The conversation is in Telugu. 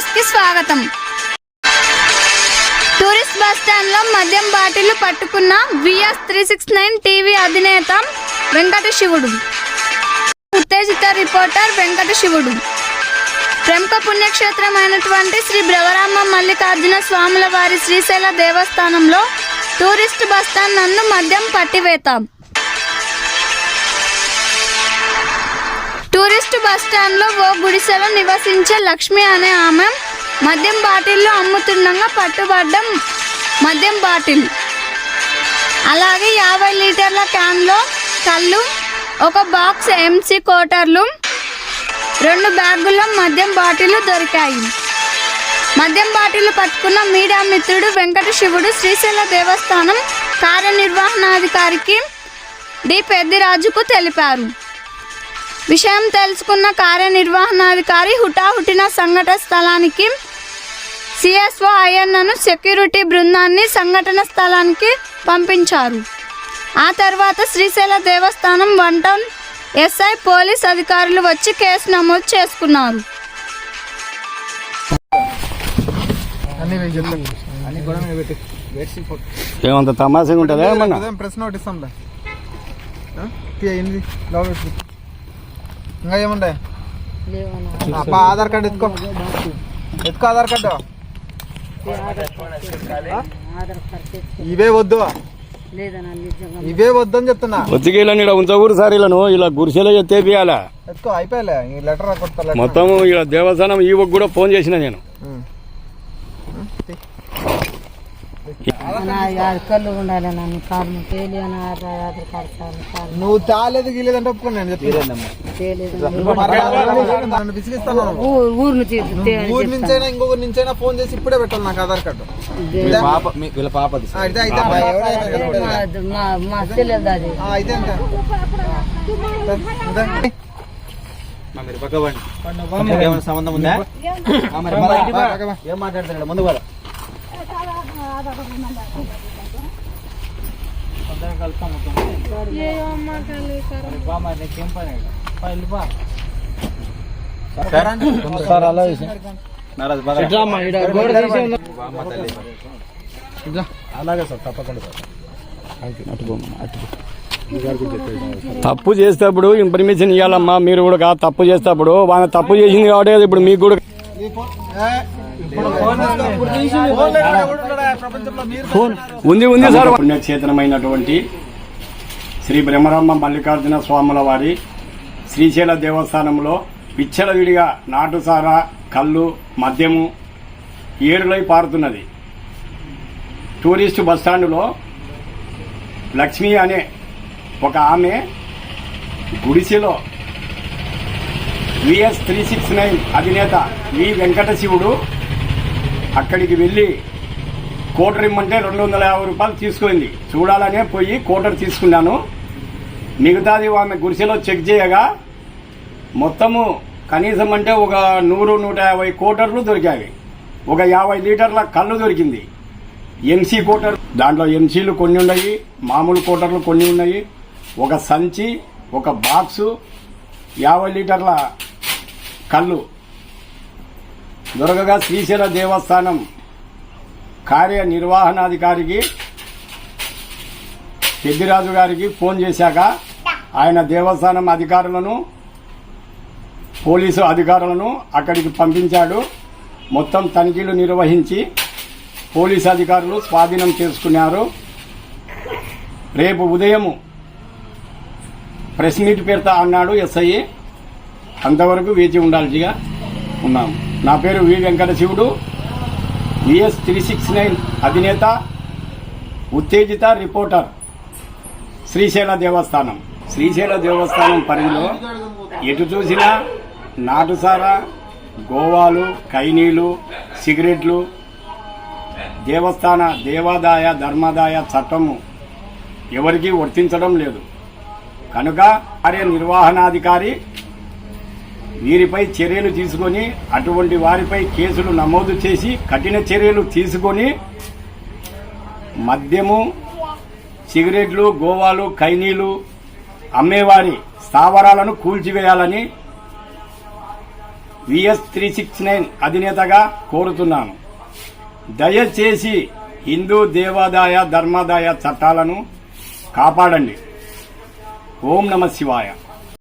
న్యూస్కి స్వాగతం. టూరిస్ట్ బస్ స్టాండ్లో మద్యం బాటిల్ పట్టుకున్న VS three six nine TV అధినేత వెంకట శివుడు. ఉత్తేజిత రిపోర్టర్ వెంకట శివుడు. ప్రముఖ పుణ్యక్షేత్రం అయినటువంటి శ్రీ బ్రవరామ మల్లికార్జున స్వాముల వారి శ్రీశైల దేవస్థానంలో టూరిస్ట్ బస్ స్టాండ్ నందు మద్యం పట్టివేతాం. టూరిస్ట్ బస్ ఓ గుడిసెలో నివసించే లక్ష్మి అనే ఆమె మద్యం బాటిల్లో అమ్ముతుండగా పట్టుబడ్డం మద్యం బాటిల్. అలాగే యాభై లీటర్ల క్యాన్లో కళ్ళు ఒక బాక్స్ ఎంసీ కోటర్లు రెండు బ్యాగుల్లో మద్యం బాటిల్ దొరికాయి. మద్యం బాటిల్ పట్టుకున్న మీడియా మిత్రుడు వెంకట శివుడు శ్రీశైల దేవస్థానం కార్యనిర్వహణాధికారికి డి పెద్దిరాజుకు తెలిపారు. విషయం తెలుసుకున్న కార్యనిర్వహణాధికారి హుటాహుటిన సంఘటన స్థలానికి సిఎస్ఓ అయ్యన్నను సెక్యూరిటీ బృందాన్ని సంఘటన స్థలానికి పంపించారు ఆ తర్వాత శ్రీశైల దేవస్థానం వన్ టౌన్ ఎస్ఐ పోలీస్ అధికారులు వచ్చి కేసు నమోదు చేసుకున్నారు ఏమంత తమాషగా ఉంటుందా ప్రెస్ నోట్ ఇస్తాంలే ఇంకా ఏముండే? అప్ప ఆధార్ కార్డు ఎత్తుకో. ఎత్తుకో ఆధార్ కార్డు? ఇవే వద్దు. ఇవే వద్దు అని చెప్తున్నా. ఒత్తికేళ్ళని ఇలా ఉంచకూరు సార్ ఇలా ఇలా గురిసెలో ఎత్తేపియాలా ఎత్తుకో అయిపోయలే ఈ లెటర్ కొడతా మొత్తం ఇలా దేవస్థానం ఈవకు కూడా ఫోన్ చేసిన నేను. కళ్ళు ఉండాలి నన్ను నువ్వు తాలేదు గీలేదంటే ఊరు నుంచి ఊరి నుంచైనా ఇంకొకరి నుంచైనా ఫోన్ చేసి ఇప్పుడే పెట్టాలి నాకు ఆధార్ కార్డు. వీళ్ళ కరెక్టే. మా- తెలియదు అది. అయితే సంబంధం ఉందా? ఆ, మరి పద. బా, అలాగే సార్ తప్పకుండా సార్ తప్పు చేసేటప్పుడు ఇన్ఫర్మేషన్ ఇవ్వాలమ్మా మీరు కూడా తప్పు చేసేటప్పుడు. వాళ్ళ తప్పు చేసింది కాబట్టి ఇప్పుడు మీకు కూడా ఉంది ఉంది సార్. పుణ్యక్షేత్రమైనటువంటి శ్రీ బ్రహ్మరామ మల్లికార్జున స్వాముల వారి శ్రీశైల దేవస్థానంలో విచ్చలవిడిగా నాటుసార కళ్ళు మద్యము ఏడులై పారుతున్నది. టూరిస్టు బస్టాండులో లక్ష్మి అనే ఒక ఆమె గుడిసెలో విఎస్ త్రీ సిక్స్ నైన్ అధినేత వి వెంకట శివుడు అక్కడికి వెళ్ళి కోటర్ ఇమ్మంటే రెండు వందల యాభై రూపాయలు తీసుకుంది చూడాలనే పోయి కోటర్ తీసుకున్నాను. మిగతాది ఆమె గుడిసెలో చెక్ చేయగా మొత్తము కనీసం అంటే ఒక నూరు నూట యాభై కోటర్లు దొరికాయి. ఒక యాభై లీటర్ల కళ్ళు దొరికింది. ఎంసీ కోటర్ దాంట్లో ఎంసీలు కొన్ని ఉన్నాయి మామూలు కోటర్లు కొన్ని ఉన్నాయి. ఒక సంచి ఒక బాక్సు యాభై లీటర్ల కళ్ళు. దొరకగా శ్రీశైల దేవస్థానం కార్యనిర్వహణాధికారికి పెద్దిరాజు గారికి ఫోన్ చేశాక ఆయన దేవస్థానం అధికారులను పోలీసు అధికారులను అక్కడికి పంపించాడు. మొత్తం తనిఖీలు నిర్వహించి పోలీసు అధికారులు స్వాధీనం చేసుకున్నారు. రేపు ఉదయము ప్రెస్ మీట్ పెడతా అన్నాడు ఎస్ఐ. అంతవరకు వేచి ఉండాల్సిగా ఉన్నాము. నా పేరు వి వెంకట శివుడు. విఎస్ త్రీ సిక్స్ నైన్ అధినేత ఉత్తేజిత రిపోర్టర్ శ్రీశైల దేవస్థానం. శ్రీశైల దేవస్థానం పరిధిలో ఎటు చూసినా నాటుసార గోవాలు కైనీలు సిగరెట్లు దేవస్థాన దేవాదాయ ధర్మాదాయ చట్టము ఎవరికీ వర్తించడం లేదు. కనుక కార్యనిర్వహణాధికారి వీరిపై చర్యలు తీసుకొని అటువంటి వారిపై కేసులు నమోదు చేసి కఠిన చర్యలు తీసుకొని మద్యము సిగరెట్లు గోవాలు ఖైనీలు అమ్మేవారి స్థావరాలను కూల్చివేయాలని విఎస్ త్రీ సిక్స్ నైన్ అధినేతగా కోరుతున్నాను. దయచేసి హిందూ దేవాదాయ ధర్మాదాయ చట్టాలను కాపాడండి. ఓం నమ శివాయ.